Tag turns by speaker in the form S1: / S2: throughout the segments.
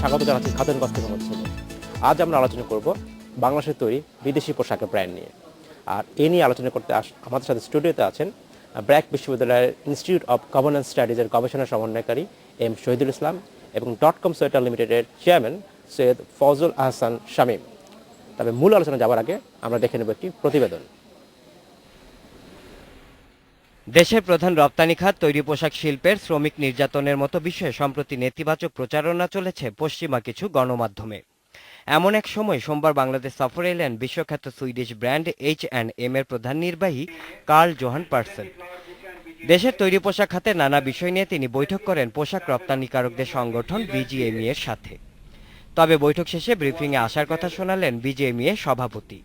S1: স্বাগত জানাচ্ছি খাতুন কস্তুম হচ্ছে আজ আমরা আলোচনা করব বাংলাদেশের তৈরি বিদেশি পোশাকের ব্র্যান্ড নিয়ে। আর এ নিয়ে আলোচনা করতে আস আমাদের সাথে স্টুডিওতে আছেন ব্র্যাক বিশ্ববিদ্যালয়ের ইনস্টিটিউট অফ গভর্নেন্স স্টাডিজের গবেষণা সমন্বয়কারী এম শহীদুল ইসলাম এবং. ডট কম সোয়েটার লিমিটেডের চেয়ারম্যান সৈয়দ ফজল আহসান শামীম। তবে মূল আলোচনা যাওয়ার আগে আমরা দেখে নেব একটি প্রতিবেদন।
S2: দেশের প্রধান রপ্তানি খাত, তৈরি পোশাক শিল্পের শ্রমিক নির্যাতনের মতো বিষয়ে সম্প্রতি নেতিবাচক প্রচারণা চলেছে পশ্চিমা কিছু গণমাধ্যমে। এমন এক সময় সোমবার বাংলাদেশ সফরে এলেন বিশ্বখ্যাত Swedish brand H and M এর প্রধান নির্বাহী কার্ল জোহান পার্সেল। দেশের তৈরি পোশাক খাতে নানা বিষয় নিয়ে তিনি বৈঠক করেন পোশাক রপ্তানিকারকদের সংগঠন বিজিএমই এর সাথে। তবে বৈঠক শেষে ব্রিফিংয়ে আসার কথা শোনালেন বিজিএমই এর সভাপতি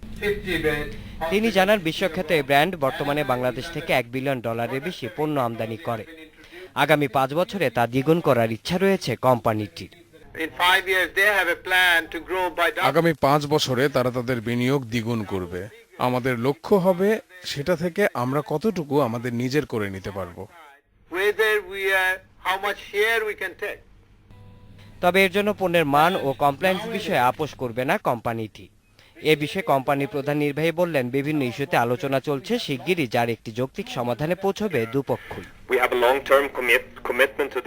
S2: তিনি জানান বিশ্বখ্যাত এই ব্র্যান্ড বর্তমানে বাংলাদেশ থেকে এক বিলিয়ন ডলারের বেশি পণ্য আমদানি করে আগামী পাঁচ বছরে তা দ্বিগুণ করার ইচ্ছা রয়েছে কোম্পানিটির.
S3: আগামী পাঁচ বছরে তারা তাদের বিনিয়োগ দ্বিগুণ করবে আমাদের লক্ষ্য হবে সেটা থেকে আমরা কতটুকু আমাদের নিজের করে নিতে পারব
S4: Whether we are, how much share we can take.
S2: তবে এর জন্য পণ্যের মান ও কমপ্লায়েন্স বিষয়ে আপোষ করবে না কোম্পানিটি। এ বিষয়ে কোম্পানির প্রধান নির্বাহী বললেন বিভিন্ন ইস্যুতে আলোচনা চলছে শিগগিরই যার একটি যৌক্তিক সমাধানে পৌঁছবে দুপক্ষই।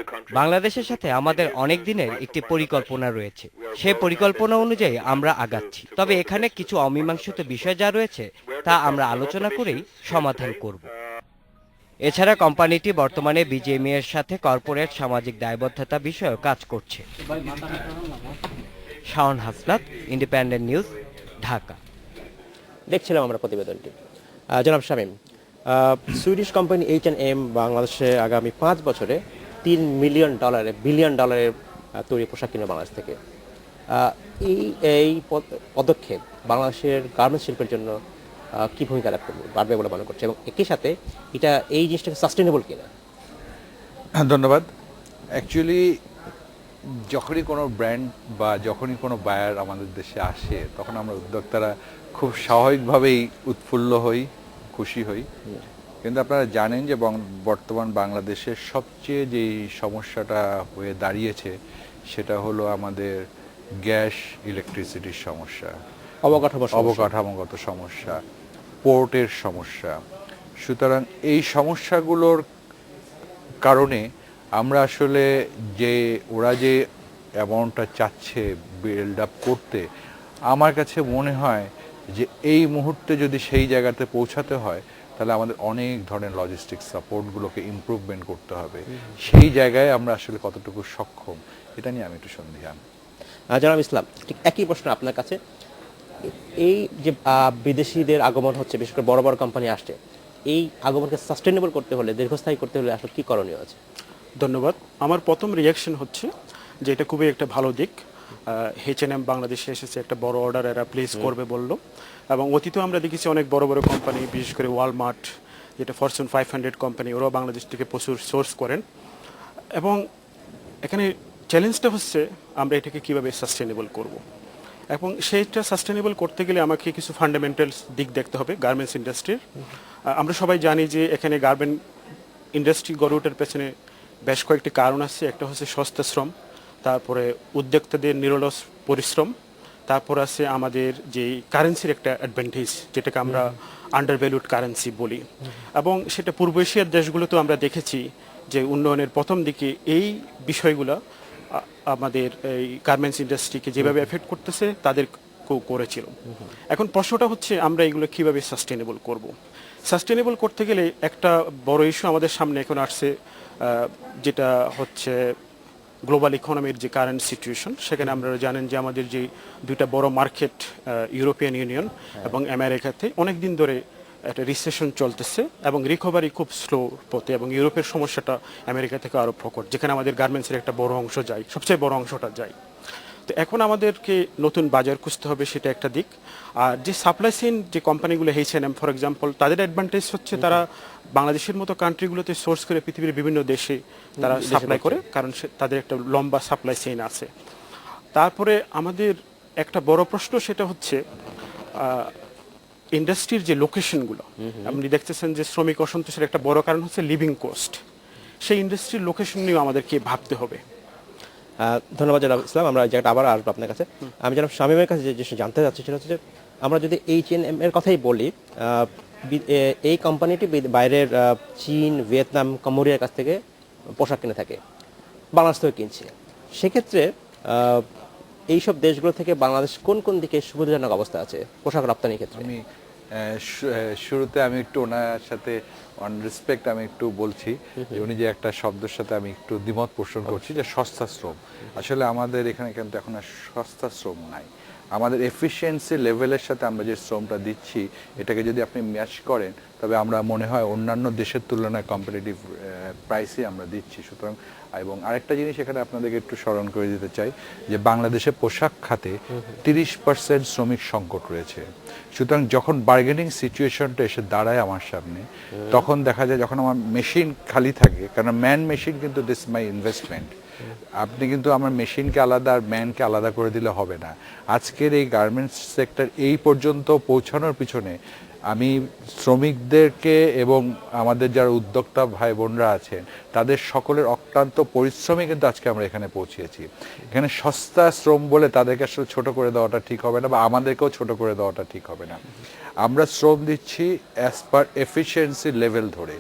S5: Country.
S2: বাংলাদেশের সাথে আমাদের অনেক দিনের একটি পরিকল্পনা রয়েছে। সে পরিকল্পনা অনুযায়ী আমরা আগাচ্ছি। তবে এখানে কিছু অমীমাংসিত বিষয় যা রয়েছে তা আমরা আলোচনা করেই সমাধান করব। এছাড়া কোম্পানিটি বর্তমানে বিজেএমই এর সাথে কর্পোরেট সামাজিক দায়বদ্ধতা বিষয়েও কাজ করছে। Shaon Hasnat, Independent News, Dhaka.
S1: দেখছিলাম আমরা প্রতিবেদনটি। জনাব Shamim Swedish company H and M বাংলাদেশে আগামী পাঁচ বছরে তিন মিলিয়ন ডলারে, বিলিয়ন ডলারের তৈরি পোশাক কিনবে বাংলাদেশ থেকে। এই এই পদ- পদক্ষেপ বাংলাদেশের গার্মেন্টস শিল্পের জন্য কি ভূমিকা রাখবে পারবে বলে মনে করছে। এবং একই সাথে এটা এই জিনিসটাকে সাস্টেনেবল কিনা?
S6: হ্যাঁ ধন্যবাদ। অ্যাকচুয়ালি যখনই কোনো ব্র্যান্ড বা যখনই কোনো বায়ার আমাদের দেশে আসে তখন আমরা উদ্যোক্তারা খুব স্বাভাবিকভাবেই উৎফুল্ল হই খুশি হই। কিন্তু আপনারা জানেন যে বর্তমান বাংলাদেশের সবচেয়ে যেই সমস্যাটা হয়ে দাঁড়িয়েছে সেটা হলো আমাদের গ্যাস ইলেকট্রিসিটির সমস্যা।
S1: অবকাঠামো
S6: অবকাঠামোগত সমস্যা পোর্টের সমস্যা। সুতরাং এই সমস্যাগুলোর কারণে আমরা আসলে যে ওরা যে অ্যামাউন্টটা চাচ্ছে বিল্ড আপ করতে আমার কাছে মনে হয় যে এই মুহূর্তে যদি সেই জায়গাতে পৌঁছাতে হয় তাহলে আমাদের অনেক ধরনের লজিস্টিক সাপোর্টগুলোকে ইমপ্রুভমেন্ট করতে হবে। সেই জায়গায় আমরা আসলে কতটুকু সক্ষম এটা নিয়ে আমি একটু সন্দিহান
S1: আহ, জনাব ইসলাম ঠিক একই প্রশ্ন আপনার কাছে। এই যে বিদেশিদের আগমন হচ্ছে বিশেষ করে বড় বড় কোম্পানি আসছে এই আগমনকে সাস্টেনেবল করতে হলে দীর্ঘস্থায়ী করতে হলে আসলে কি করণীয় আছে?
S7: ধন্যবাদ। আমার প্রথম রিয়াকশন হচ্ছে যে এটা খুবই একটা ভালো দিক। এইচ এন এম বাংলাদেশে এসেছে একটা বড় অর্ডার এরা প্লেস করবে বলল। এবং অতীতেও আমরা দেখেছি অনেক বড় বড় কোম্পানি বিশেষ করে ওয়ালমার্ট যেটা ফরচুন ফাইভ হান্ড্রেড কোম্পানি ওরাও বাংলাদেশ থেকে প্রচুর সোর্স করেন। এবং এখানে চ্যালেঞ্জটা হচ্ছে আমরা এটাকে কীভাবে সাস্টেনেবল করব? এবং সেইটা সাস্টেনেবল করতে গেলে আমাকে কিছু ফান্ডামেন্টালস দিক দেখতে হবে গার্মেন্টস ইন্ডাস্ট্রির আমরা সবাই জানি যে এখানে গার্মেন্ট ইন্ডাস্ট্রি গড়ে ওঠার পেছনে বেশ কয়েকটি কারণ আছে। একটা হচ্ছে সস্তা শ্রম তারপরে উদ্যোক্তাদের নিরলস পরিশ্রম তারপর আছে আমাদের যে কারেন্সির একটা অ্যাডভান্টেজ যেটাকে আমরা আন্ডার ভ্যালুড কারেন্সি বলি। এবং সেটা পূর্ব এশিয়ার দেশগুলোতেও আমরা দেখেছি যে উন্নয়নের প্রথম দিকে এই বিষয়গুলো আমাদের এই গার্মেন্টস ইন্ডাস্ট্রিকে যেভাবে এফেক্ট করতেছে তাদের করেছিল। এখন প্রশ্নটা হচ্ছে আমরা এগুলো কীভাবে সাস্টেনেবল করব? সাস্টেনেবল করতে গেলে একটা বড় ইস্যু আমাদের সামনে এখন আসছে যেটা হচ্ছে গ্লোবাল ইকোনমির যে কারেন্ট সিচুয়েশন সেখানে আপনারা জানেন যে আমাদের যে দুইটা বড় মার্কেট ইউরোপিয়ান ইউনিয়ন এবং আমেরিকাতে অনেক দিন ধরে একটা রিসেশন চলতেছে এবং রিকভারি খুব স্লো পথে এবং ইউরোপের সমস্যাটা আমেরিকা থেকে আরও প্রকট যেখানে আমাদের গার্মেন্টসের একটা বড় অংশ যায় সবচেয়ে বড় অংশটা যায়। তো এখন আমাদেরকে নতুন বাজার খুঁজতে হবে সেটা একটা দিক। আর যে সাপ্লাই চেইন যে কোম্পানিগুলো H N M for example তাদের অ্যাডভান্টেজ হচ্ছে তারা বাংলাদেশের মতো কান্ট্রিগুলোতে সোর্স করে পৃথিবীর বিভিন্ন দেশে তারা সাপ্লাই করে কারণ সে- তাদের একটা লম্বা সাপ্লাই চেইন আছে। তারপরে আমাদের একটা বড় প্রশ্ন সেটা হচ্ছে ইন্ডাস্ট্রির যে লোকেশনগুলো আপনি দেখতেছেন যে শ্রমিক অসন্তোষের একটা বড় কারণ হচ্ছে লিভিং কোস্ট সেই ইন্ডাস্ট্রির লোকেশন নিয়েও আমাদেরকে ভাবতে হবে।
S1: ধন্যবাদ জনাব ইসলাম। আমরা জায়গাটা আবার আসব আপনার কাছে। আমি জনাব শামীমের কাছে যে জানতে চাচ্ছি সেটা হচ্ছে যে আমরা যদি এইচ এন এম এর কথাই বলি এই কোম্পানিটি বাইরের চীন ভিয়েতনাম কম্বোডিয়ার কাছ থেকে পোশাক কিনে থাকে বাংলাদেশ থেকে কিনছে। সেক্ষেত্রে আহ, এইসব দেশগুলো থেকে বাংলাদেশ কোন কোন দিকে সুবিধাজনক অবস্থা আছে? পোশাক রপ্তানির ক্ষেত্রে।
S6: আমি শুরুতে আমি একটু ওনার সাথে অন রেসপেক্ট আমি একটু বলছি যে উনি যে একটা শব্দের সাথে আমি একটু দ্বিমত পোষণ করছি যে সস্তা শ্রম। আসলে আমাদের এখানে কিন্তু এখন আর সস্তা শ্রম নাই। আমাদের এফিসিয়েন্সি লেভেলের সাথে আমরা যে শ্রমটা দিচ্ছি এটাকে যদি আপনি ম্যাচ করেন তবে আমরা মনে হয় অন্যান্য দেশের তুলনায় কম্পিটিটিভ প্রাইসে আমরা দিচ্ছি। সুতরাং এবং আরেকটা জিনিস এখানে আপনাদেরকে একটু স্মরণ করে দিতে চাই যে বাংলাদেশে পোশাক খাতে তিরিশ পার্সেন্ট শ্রমিক সংকট রয়েছে। সুতরাং যখন বার্গেনিং সিচুয়েশনটা এসে দাঁড়ায় আমার সামনে তখন দেখা যায় যখন আমার মেশিন খালি থাকে কারণ ম্যান মেশিন কিন্তু দিস মাই ইনভেস্টমেন্ট আপনি কিন্তু আমার মেশিনকে আলাদা আর ম্যানকে আলাদা করে দিলে হবে না। আজকের এই গার্মেন্টস সেক্টর এই পর্যন্ত পৌঁছানোর পিছনে আমি শ্রমিকদেরকে এবং আমাদের যারা উদ্যোক্তা ভাই বোনরা আছেন, তাদের সকলের অক্লান্ত পরিশ্রমে কিন্তু আজকে আমরা এখানে পৌঁছেছি। এখানে সস্তা শ্রম বলে তাদেরকে আসলে ছোট করে দেওয়াটা ঠিক হবে না বা আমাদেরকেও ছোট করে দেওয়াটা ঠিক হবে না। আমরা শ্রম দিচ্ছি অ্যাজ পার এফিসিয়েন্সি লেভেল ধরে,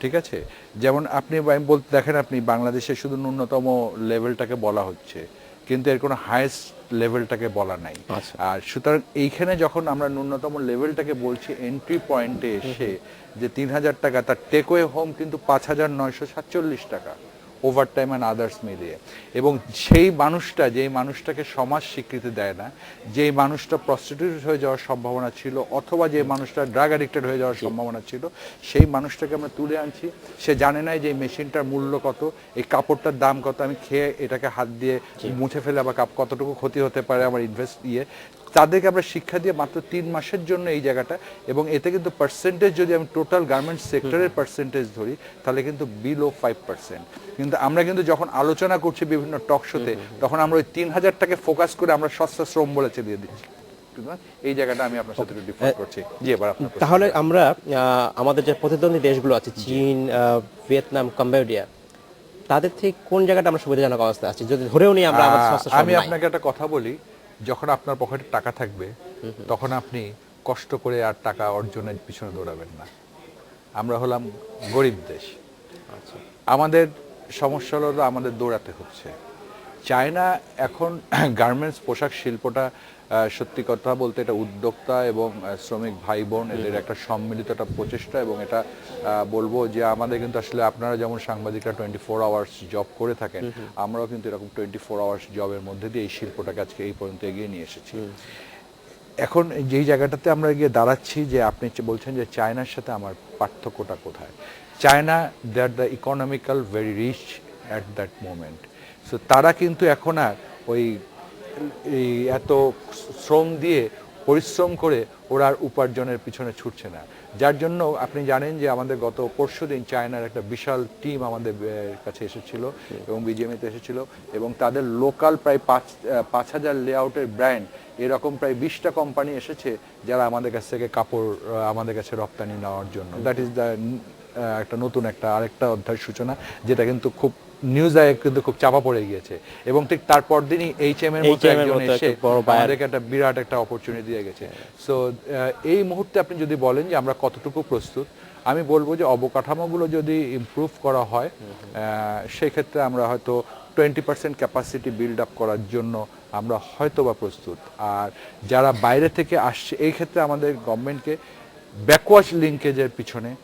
S6: ঠিক আছে? যেমন আপনি বলতে, দেখেন আপনি বাংলাদেশে শুধু ন্যূনতম লেভেলটাকে বলা হচ্ছে, কিন্তু এর কোনো হাইয়েস্ট লেভেলটাকে বলা নাই
S1: আচ্ছা।
S6: আর সুতরাং এইখানে যখন আমরা ন্যূনতম লেভেলটাকে বলছি এন্ট্রি পয়েন্টে এসে যে তিন হাজার টাকা তার টেকওয়ে হোম কিন্তু পাঁচ হাজার নয়শো সাতচল্লিশ টাকা ওভার টাইম অ্যান্ড আদার্স মিলিয়ে। এবং সেই মানুষটা যেই মানুষটাকে সমাজ স্বীকৃতি দেয় না যেই মানুষটা প্রস্টিটিউট হয়ে যাওয়ার সম্ভাবনা ছিল অথবা যে মানুষটা ড্রাগ অ্যাডিক্টেড হয়ে যাওয়ার সম্ভাবনা ছিল সেই মানুষটাকে আমরা তুলে আনছি। সে জানে না যে এই মেশিনটার মূল্য কত এই কাপড়টার দাম কত আমি খেয়ে এটাকে হাত দিয়ে মুছে ফেলে আবার কাপ কতটুকু ক্ষতি হতে পারে আমার ইনভেস্ট দিয়ে তাদেরকে আমরা শিক্ষা দিয়ে মাত্র তিন মাসের জন্য এই জায়গাটা এবং এতে কিন্তু পার্সেন্টেজ যদি আমি টোটাল গার্মেন্টস সেক্টরের পার্সেন্টেজ ধরি তাহলে কিন্তু বিলো ফাইভ পার্সেন্ট কিন্তু আমরা কিন্তু যখন আলোচনা করছি বিভিন্ন টক শোতে তখন আমরা ওই তিন হাজারটাকে ফোকাস করে আমরা সস্তা শ্রম বলে চালিয়ে দিচ্ছি। এই জায়গাটা আমি আপনার সাথে ডিফার করছি। জি এবার
S1: তাহলে আমরা আমাদের যে প্রতিদ্বন্দ্বী দেশগুলো আছে চীন ভিয়েতনাম কম্বোডিয়া তাদের থেকে কোন জায়গাটা আমরা সুবিধাজনক অবস্থা আছে? যদি ধরেও নিই আমরা
S6: আমি আপনাকে একটা কথা বলি। যখন আপনার পকেটে টাকা থাকবে তখন আপনি কষ্ট করে আর টাকা অর্জনের পিছনে দৌড়াবেন না। আমরা হলাম গরিব দেশ।
S1: আচ্ছা।
S6: আমাদের সমস্যা হলো আমাদের দৌড়াতে হচ্ছে। চায়না এখন গার্মেন্টস পোশাক শিল্পটা সত্যি কথা বলতে এটা উদ্যোক্তা এবং শ্রমিক ভাই বোন এদের একটা সম্মিলিত একটা প্রচেষ্টা এবং এটা বলব যে আমাদের কিন্তু আসলে আপনারা যেমন সাংবাদিকরা টোয়েন্টি ফোর আওয়ার্স জব করে থাকেন আমরাও কিন্তু এরকম টোয়েন্টি ফোর আওয়ার্স জবের মধ্যে দিয়ে এই শিল্পটাকে আজকে এই পর্যন্ত এগিয়ে নিয়ে এসেছি। এখন যেই জায়গাটাতে আমরা গিয়ে দাঁড়াচ্ছি যে আপনি বলছেন যে চায়নার সাথে আমার পার্থক্যটা কোথায়? China they are the economical very rich at that moment so তারা কিন্তু এখন আর ওই, এই এত শ্রম দিয়ে পরিশ্রম করে ওরা আর উপার্জনের পিছনে ছুটছে না। যার জন্য আপনি জানেন যে আমাদের গত পরশু দিন চায়নার একটা বিশাল টিম আমাদের কাছে এসেছিল এবং বিজিএমএতে এসেছিল এবং তাদের লোকাল প্রায় পাঁচ পাঁচ হাজার লেআউটের ব্র্যান্ড, এরকম প্রায় বিশটা কোম্পানি এসেছে যারা আমাদের কাছ থেকে কাপড় আমাদের কাছে রপ্তানি নেওয়ার জন্য। দ্যাট ইজ দ্য একটা নতুন একটা আরেকটা অধ্যায় সূচনা, যেটা কিন্তু খুব নিউজে কিন্তু খুব চাপা পড়ে গিয়েছে। এবং ঠিক তারপর দিনই এইচ এম এর মতো একজন এসে। আমাদেরকে একটা বিরাট একটা অপরচুনিটি দিয়ে গেছে। সো এই মুহূর্তে আপনি যদি বলেন যে আমরা কতটুকু প্রস্তুত আমি বলব যে অবকাঠামোগুলো যদি ইমপ্রুভ করা হয় আহ, সেক্ষেত্রে আমরা হয়তো twenty percent capacity build up করার জন্য আমরা হয়তো বা প্রস্তুত। আর যারা বাইরে থেকে আসছে এই ক্ষেত্রে আমাদের গভর্নমেন্টকে ব্যাকওয়ার্ড লিঙ্কেজের পিছনে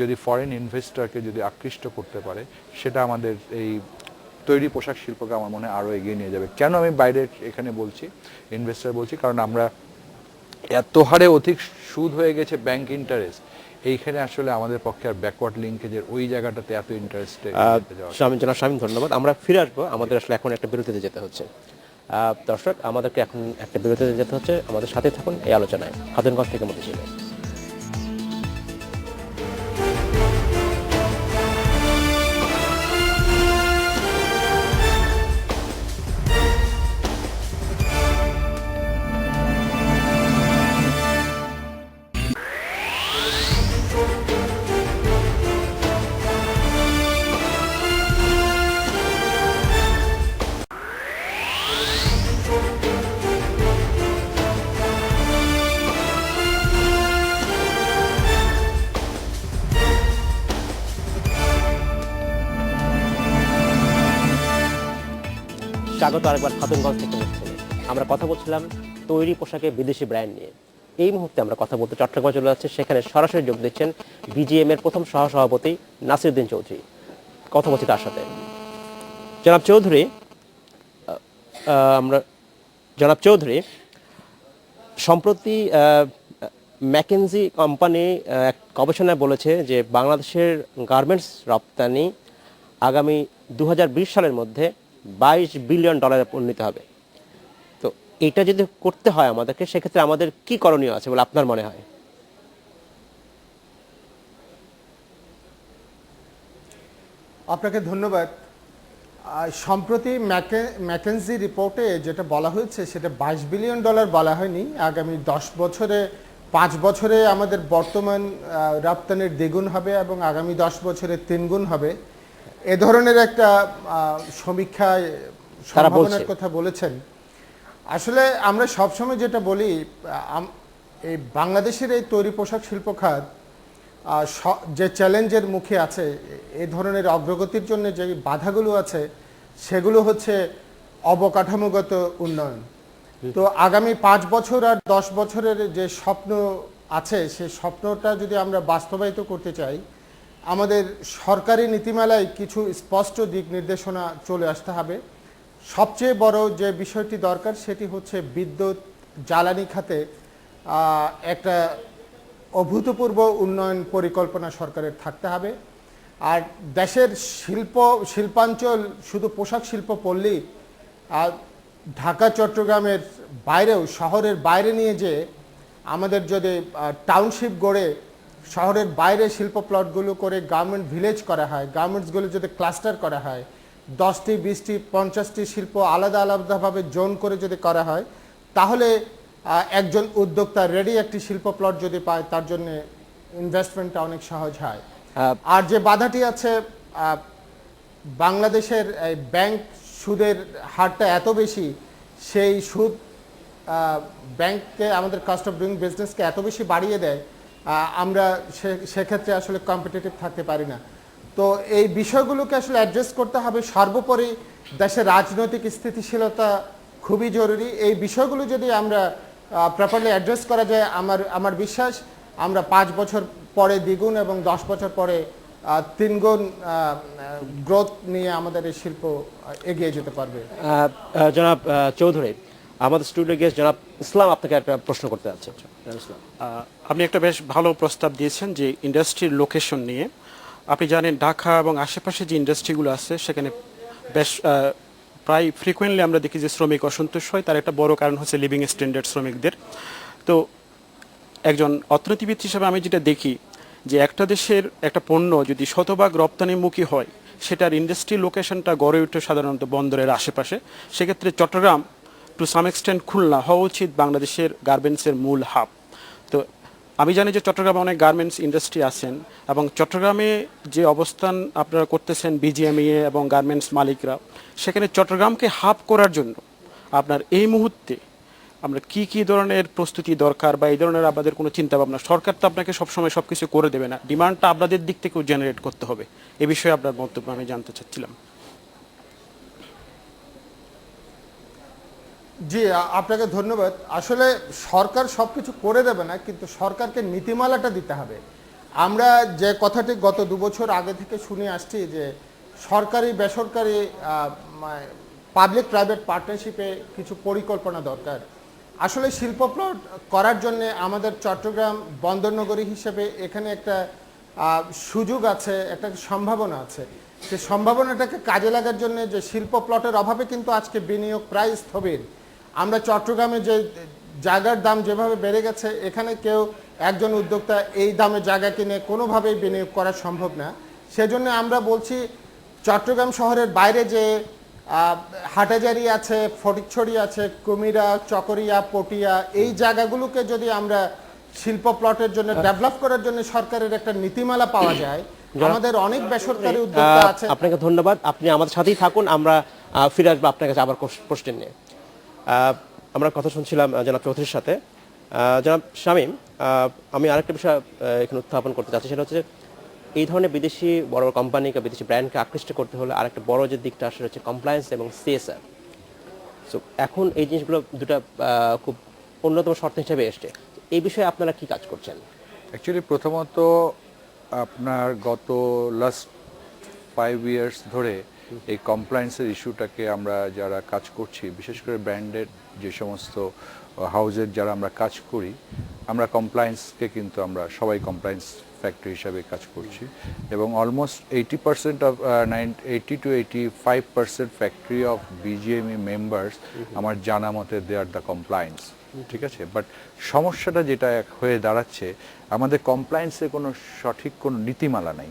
S6: যদি ফরেন ইনভেস্টরকে যদি আকৃষ্ট করতে পারে সেটা আমাদের এই তৈরি পোশাক শিল্পকে আমার মনে হয় আরও এগিয়ে নিয়ে যাবে। কেন আমি বাইরে এখানে বলছি ইনভেস্টর বলছি? কারণ আমরা এত হারে অধিক সুদ হয়ে গেছে ব্যাংক ইন্টারেস্ট এইখানে আসলে আমাদের পক্ষে আর ব্যাকওয়ার্ড লিঙ্কেজের ওই জায়গাটাতে এত ইন্টারেস্টে
S1: স্বামী জনাব স্বামী ধন্যবাদ। আমরা ফিরে আসব। আমাদের আসলে এখন একটা বিরতিতে যেতে হচ্ছে। দর্শক আমাদেরকে এখন একটা বিরতিতে যেতে হচ্ছে। আমাদের সাথে থাকুন এই আলোচনায়। হাতেনগঞ্জ থেকে ছিল স্বাগত আরেকবার খাতুনগঞ্জ থেকে হচ্ছে আমরা কথা বলছিলাম তৈরি পোশাকে বিদেশি ব্র্যান্ড নিয়ে। এই মুহূর্তে আমরা কথা বলতে চট্টগ্রামে চলে যাচ্ছে। সেখানে সরাসরি যোগ দিচ্ছেন বিজিএম এর প্রথম সহসভাপতি নাসিরুদ্দিন চৌধুরী। কথা বলছি তার সাথে। জনাব চৌধুরী আমরা, জনাব চৌধুরী, সম্প্রতি ম্যাকেনজি কোম্পানি এক গবেষণায় বলেছে যে বাংলাদেশের গার্মেন্টস রপ্তানি আগামী দু হাজার বিশ সালের মধ্যে বাইশ বিলিয়ন ডলারে উন্নীত হবে। তো এটা যদি করতে হয় আমাদেরকে, সেক্ষেত্রে আমাদের কি করণীয় আছে বলে আপনার মনে হয়?
S8: আপনাকে ধন্যবাদ। সম্প্রতি ম্যাকে- ম্যাকেনজি রিপোর্টে যেটা বলা হয়েছে, সেটা বাইশ বিলিয়ন ডলার বলা হয়নি। আগামী দশ বছরে, পাঁচ বছরে আমাদের বর্তমান রপ্তানির দ্বিগুণ হবে এবং আগামী দশ বছরে তিনগুণ হবে। এ ধরনের একটা সমীক্ষায় সম্ভাবনার কথা বলেছেন। আসলে আমরা সবসময় যেটা বলি এই বাংলাদেশের এই তৈরি পোশাক শিল্প খাত স- যে চ্যালেঞ্জের মুখে আছে এ ধরনের অগ্রগতির জন্য যে বাধাগুলো আছে সেগুলো হচ্ছে অবকাঠামোগত উন্নয়ন। তো আগামী পাঁচ বছর আর দশ বছরের যে স্বপ্ন আছে সেই স্বপ্নটা যদি আমরা বাস্তবায়িত করতে চাই আমাদের সরকারি নীতিমালায় কিছু স্পষ্ট দিক নির্দেশনা চলে আসতে হবে। সবচেয়ে বড় যে বিষয়টি দরকার সেটি হচ্ছে বিদ্যুৎ, জ্বালানি খাতে একটা অভূতপূর্ব উন্নয়ন পরিকল্পনা সরকারের থাকতে হবে। আর দেশের শিল্প, শিল্পাঞ্চল শুধু পোশাক শিল্প পড়লেই আর ঢাকা, চট্টগ্রামের বাইরেও, শহরের বাইরে নিয়ে যে আমাদের যদি টাউনশিপ গড়ে শহরের বাইরে শিল্প প্লটগুলো করে গার্মেন্ট ভিলেজ করা হয়। গার্মেন্টসগুলো যদি ক্লাস্টার করা হয় দশটি বিশটি পঞ্চাশটি শিল্প আলাদা আলাদাভাবে জোন করে যদি করা হয় তাহলে একজন উদ্যোক্তা রেডি একটি শিল্প প্লট যদি পায় তার জন্য ইনভেস্টমেন্টটা অনেক সহজ হয়। আর যে বাধাটি আছে বাংলাদেশের এই ব্যাংক সুদের হারটা এত বেশি সেই সুদ ব্যাংককে আমাদের কস্ট অফ ডুইং বিজনেসকে এত বেশি বাড়িয়ে দেয় আমরা সেক্ষেত্রে আসলে কম্পিটিটিভ থাকতে পারি না। তো এই বিষয়গুলোকে আসলে অ্যাড্রেস করতে হবে। সর্বোপরি দেশের রাজনৈতিক স্থিতিশীলতা খুবই জরুরি। এই বিষয়গুলো যদি আমরা প্রপারলি অ্যাড্রেস করা যায়, আমার আমার বিশ্বাস, আমরা পাঁচ বছর পরে দ্বিগুণ এবং দশ বছর পরে তিনগুণ গ্রোথ নিয়ে আমাদের এই শিল্প এগিয়ে যেতে পারবে।
S1: জনাব চৌধুরী আমাদের স্টুডিও গেস্ট জনাব ইসলাম আপনাকে একটা প্রশ্ন করতে যাচ্ছে। ইসলাম
S7: আপনি একটা বেশ ভালো প্রস্তাব দিয়েছেন যে ইন্ডাস্ট্রির লোকেশন নিয়ে। আপনি জানেন ঢাকা এবং আশেপাশে যে ইন্ডাস্ট্রিগুলো আছে, সেখানে বেশ প্রায় ফ্রিকুয়েন্টলি আমরা দেখি যে শ্রমিক অসন্তোষ হয়। তার একটা বড় কারণ হচ্ছে লিভিং স্ট্যান্ডার্ড শ্রমিকদের। তো একজন অর্থনীতিবিদ হিসেবে আমি যেটা দেখি, যে একটা দেশের একটা পণ্য যদি শতভাগ রপ্তানিমুখী হয়, সেটার ইন্ডাস্ট্রি লোকেশনটা গড়ে ওঠে সাধারণত বন্দরের আশেপাশে। সেক্ষেত্রে Chittagong to some extent Khulna, হওয়া উচিত বাংলাদেশের গার্মেন্টসের মূল হাব তো আমি জানি যে চট্টগ্রামে অনেক গার্মেন্টস ইন্ডাস্ট্রি আছেন এবং চট্টগ্রামে যে অবস্থান আপনারা করতেছেন বিজিএমইএ এবং গার্মেন্টস মালিকরা, সেখানে চট্টগ্রামকে হাব করার জন্য আপনার এই মুহূর্তে আমরা কি কি ধরনের প্রস্তুতি দরকার বা এই ধরনের আপনাদের কোনো চিন্তা ভাবনা সরকার তো আপনাকে সবসময় সব কিছু করে দেবে না। ডিমান্ডটা আপনাদের দিক থেকেও জেনারেট করতে হবে। এ বিষয়ে আপনার মন্তব্য আমি জানতে চাচ্ছিলাম।
S8: জি আপনাকে ধন্যবাদ। আসলে সরকার সব কিছু করে দেবে না, কিন্তু সরকারকে নীতিমালাটা দিতে হবে। আমরা যে কথাটি গত দু বছর আগে থেকে শুনে আসছি যে সরকারি, বেসরকারি পাবলিক প্রাইভেট পার্টনারশিপে কিছু পরিকল্পনা দরকার। আসলে শিল্প প্লট করার জন্যে আমাদের চট্টগ্রাম বন্দরনগরী হিসেবে এখানে একটা সুযোগ আছে, একটা সম্ভাবনা আছে। সে সম্ভাবনাটাকে কাজে লাগার জন্য যে শিল্প প্লটের অভাবে কিন্তু আজকে বিনিয়োগ প্রায় স্থবির। আমরা চট্টগ্রামে যে জায়গার দাম যেভাবে বেড়ে গেছে এখানে কেউ একজন উদ্যোক্তা এই দামে জায়গা কিনে কোনোভাবেই বিনিয়োগ করা সম্ভব না। সেজন্য আমরা বলছি চট্টগ্রাম শহরের বাইরে যে হাটাজারি আছে ফটিকছড়ি আছে কুমিরা চকরিয়া পটিয়া এই জায়গাগুলোকে যদি আমরা শিল্প প্লটের জন্য ডেভেলপ করার জন্য সরকারের একটা নীতিমালা পাওয়া যায় আমাদের অনেক বেসরকারি উদ্যোক্তা আছে।
S1: আপনাকে ধন্যবাদ। আপনি আমাদের সাথেই থাকুন আমরা ফিরে আসব আপনার কাছে আবার প্রশ্ন নিয়ে। আমরা কথা শুনছিলাম জনাব চৌধুরীর সাথে। জনাব শামীম আমি আরেকটা বিষয় এখানে উত্থাপন করতে চাচ্ছি, সেটা হচ্ছে এই ধরনের বিদেশি বড় বড় কোম্পানিকে বিদেশি ব্র্যান্ডকে আকৃষ্ট করতে হলে আরেকটা বড় যে দিকটা আসলে হচ্ছে কমপ্লায়েন্স এবং সিএসআর সো এখন এই জিনিসগুলো দুটো খুব অন্যতম শর্ত হিসেবে এসছে। এই বিষয়ে আপনারা কি কাজ করছেন?
S6: অ্যাকচুয়ালি প্রথমত আপনার গত লাস্ট ফাইভ ইয়ার্স ধরে এই কমপ্লায়েন্সের ইস্যুটাকে আমরা যারা কাজ করছি বিশেষ করে ব্র্যান্ডেড যে সমস্ত হাউজের যারা আমরা কাজ করি আমরা কমপ্লায়েন্সকে কিন্তু আমরা সবাই কমপ্লায়েন্স ফ্যাক্টরি হিসাবে কাজ করছি এবং almost eighty percent of nine eighty two eighty five percent factory of BGMEA members আমার জানা মতে দে আর দ্য কমপ্লায়েন্স ঠিক আছে? বাট সমস্যাটা যেটা এক- হয়ে দাঁড়াচ্ছে আমাদের কমপ্লায়েন্সে কোনো সঠিক কোনো নীতিমালা নাই।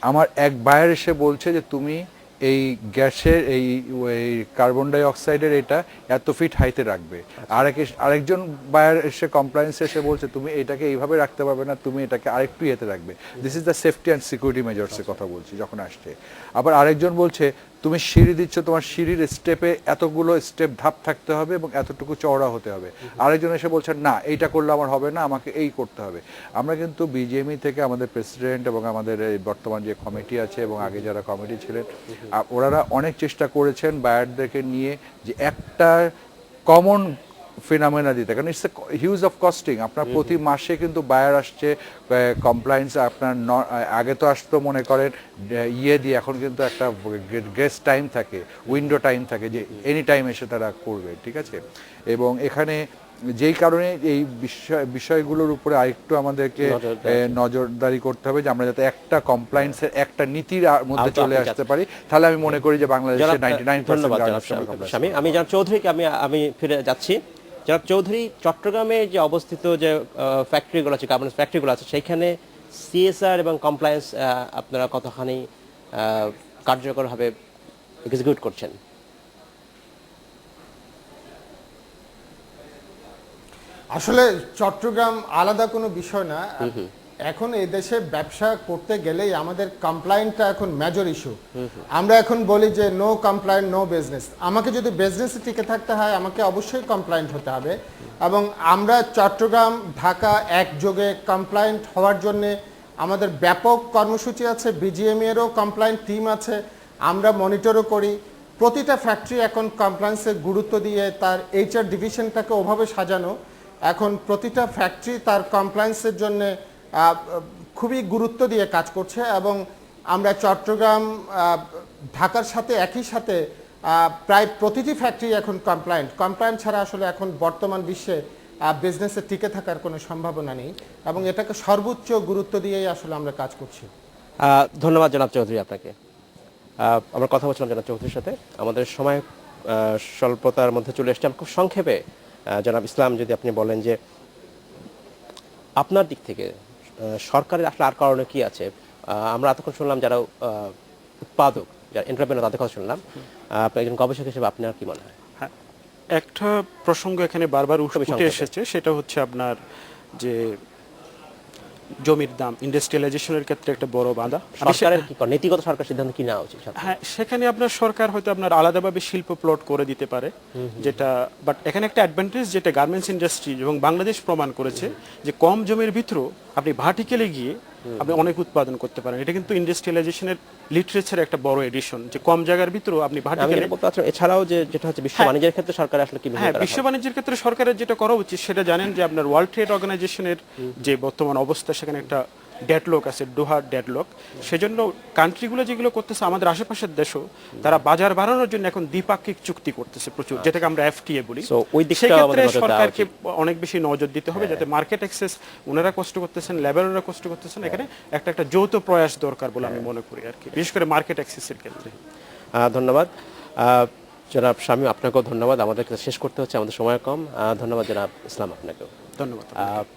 S6: আমার এক বায়ার এসে বলছে যে তুমি এই গ্যাসের এই কার্বন ডাই অক্সাইডের এটা এত ফিট হাইতে রাখবে। আরেক এস- আরেকজন বায়ার এসে কমপ্লায়েন্স এসে বলছে তুমি এটাকে এইভাবে রাখতে পারবে না তুমি এটাকে আরেকটু ইয়েতে রাখবে। This is the safety and security মেজার্সের কথা বলছি যখন আসছে। আবার আরেকজন বলছে তুমি সিঁড়ি দিচ্ছ তোমার সিঁড়ির স্টেপে এতগুলো স্টেপ ধাপ থাকতে হবে এবং এতটুকু চওড়া হতে হবে। আরেকজন এসে বলছেন না এইটা করলে আমার হবে না আমাকে এই করতে হবে। আমরা কিন্তু বিজেএমই থেকে আমাদের প্রেসিডেন্ট এবং আমাদের এই বর্তমান যে কমিটি আছে এবং আগে যারা কমিটি ছিলেন ওনারা অনেক চেষ্টা করেছেন বায়ারদেরকে নিয়ে যে একটা কমন ফিনামেনা দিতে কারণ ইটস হিউজ অফ কস্টিং আপনার প্রতি মাসে কিন্তু বায়ার আসছে কমপ্লায়েন্স আপনার আগে তো আসতো মনে করেন ইয়ে দিয়ে এখন কিন্তু একটা গেস্ট টাইম থাকে উইন্ডো টাইম থাকে যে এনি টাইম এসে তারা করবে ঠিক আছে? এবং এখানে যেই কারণে এই বিষয় বিষয়গুলোর উপরে আরেকটু আমাদেরকে
S1: নজরদারি।
S6: করতে হবে যে আমরা যাতে একটা কমপ্লায়েন্সের একটা নীতির মধ্যে চলে আসতে পারি। তাহলে আমি মনে করি যে বাংলাদেশে নাইনটি নাইন
S1: আমি জনাব চৌধুরীকে আমি আমি ফিরে যাচ্ছি। জনাব চৌধুরী চট্টগ্রামে যে অবস্থিত যে ফ্যাক্টরিগুলো আছে কার্বন ফ্যাক্টরিগুলো আছে সেইখানে সিএসআর এবং কমপ্লায়েন্স আপনারা কতখানি কার্যকরভাবে এক্সিকিউট করছেন?
S8: আসলে চট্টগ্রাম আলাদা কোনো বিষয় না। এখন এই দেশে ব্যবসা করতে গেলেই আমাদের কমপ্লায়েন্টটা এখন মেজর ইস্যু আমরা এখন বলি যে নো কমপ্লায়েন্ট নো বিজনেস আমাকে যদি বিজনেসে টিকে থাকতে হয় আমাকে অবশ্যই কমপ্লায়েন্ট হতে হবে। এবং আমরা চট্টগ্রাম ঢাকা একযোগে কমপ্লায়েন্ট হওয়ার জন্যে আমাদের ব্যাপক কর্মসূচি আছে বিজিএমএরও কমপ্লায়েন্ট টিম আছে আমরা মনিটরও করি। প্রতিটা ফ্যাক্টরি এখন কমপ্লায়েন্সের গুরুত্ব দিয়ে তার এইচআর ডিভিশনটাকে ওভাবে সাজানো। এখন প্রতিটা ফ্যাক্টরি তার কমপ্লায়েন্সের জন্য খুবই গুরুত্ব দিয়ে কাজ করছে এবং আমরা চট্টগ্রাম ঢাকার সাথে একই সাথে প্রায় প্রতিটি ফ্যাক্টরি এখন কমপ্লায়েন্ট কমপ্লায়েন্ট ছাড়া আসলে এখন বর্তমান বিশ্বে বিজনেসে টিকে থাকার কোনো সম্ভাবনা নেই এবং এটাকে সর্বোচ্চ গুরুত্ব দিয়েই আসলে আমরা কাজ করছি।
S1: ধন্যবাদ জনাব চৌধুরী আপনাকে। আমরা কথা বলছিলাম জনাব চৌধুরীর সাথে। আমাদের সময় স্বল্পতার মধ্যে চলে এসছে। খুব সংক্ষেপে জনাব ইসলাম যদি আপনি বলেন যে আপনার দিক থেকে সরকারের আসলে আর কারণে কি আছে? আহ, আমরা এতক্ষণ শুনলাম যারা আহ, উৎপাদক যারা এন্টারপ্রেনার তাদের কথা শুনলাম। আপনি একজন গবেষক হিসেবে আপনার কি মনে হয়?
S7: হ্যাঁ একটা প্রসঙ্গ এখানে বারবার উঠে এসেছে সেটা হচ্ছে আপনার যে জমির দাম ইন্ডাস্ট্রিয়ালাইজেশনের ক্ষেত্রে একটা বড় বাধা।
S1: সরকারের কি করে? নীতিগত সরকার সিদ্ধান্ত কি নেওয়া উচিত
S7: হ্যাঁ সেখানে আপনার সরকার হয়তো আপনার আলাদাভাবে শিল্প প্লট করে দিতে পারে যেটা বাট এখানে একটা অ্যাডভান্টেজ যেটা গার্মেন্টস ইন্ডাস্ট্রি এবং বাংলাদেশ প্রমাণ করেছে যে কম জমির ভিতরেও আপনি ভার্টিক্যালে গিয়ে আপনি অনেক উৎপাদন করতে পারেন। এটা কিন্তু ইন্ডাস্ট্রিয়ালাইজেশনের লিটারেচার একটা বড় এডিশন যে কম জায়গার ভিতরেও আপনি ভার্টিক্যাল
S1: এছাড়াও যে যেটা হচ্ছে বিশ্ব
S7: হ্যাঁ।
S1: বাণিজ্যের ক্ষেত্রে সরকার আসলে কি
S7: হ্যাঁ বিশ্ব বাণিজ্যের ক্ষেত্রে সরকারের যেটা করা উচিত সেটা জানেন যে আপনার ওয়ার্ল্ড ট্রেড অর্গানাইজেশনের যে বর্তমান অবস্থা সেখানে একটা ডেডলক আছে ডোহার ডেডলক। সেজন্য কান্ট্রিগুলো যেগুলো করতেছে আমাদের আশেপাশের দেশও তারা বাজার বাড়ানোর জন্য এখন দ্বিপাক্ষিক চুক্তি করতেছে প্রচুর যেটাকে আমরা এফটিএ বলি। সেক্ষেত্রে সরকারকে
S1: হ্যাঁ।
S7: অনেক বেশি নজর দিতে হবে যাতে মার্কেট অ্যাক্সেস ওনারা কষ্ট করতেছেন লেবাররা কষ্ট করতেছেন এখানে একটা একটা যৌথ প্রয়াস দরকার বলে আমি মনে করি আর কি বিশেষ করে মার্কেট অ্যাক্সেসের ক্ষেত্রে।
S1: ধন্যবাদ। জনাব স্বামী আপনাকেও ধন্যবাদ। আমাদের শেষ করতে হচ্ছে আমাদের সময় কম। ধন্যবাদ জনাব ইসলাম আপনাকেও।
S7: ধন্যবাদ।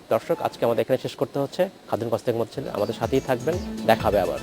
S1: দর্শক, আজকে আমাদের এখানে শেষ করতে হচ্ছে। খাদুন কস্তের মধ্যে আমাদের সাথেই থাকবেন। দেখাবে আবার।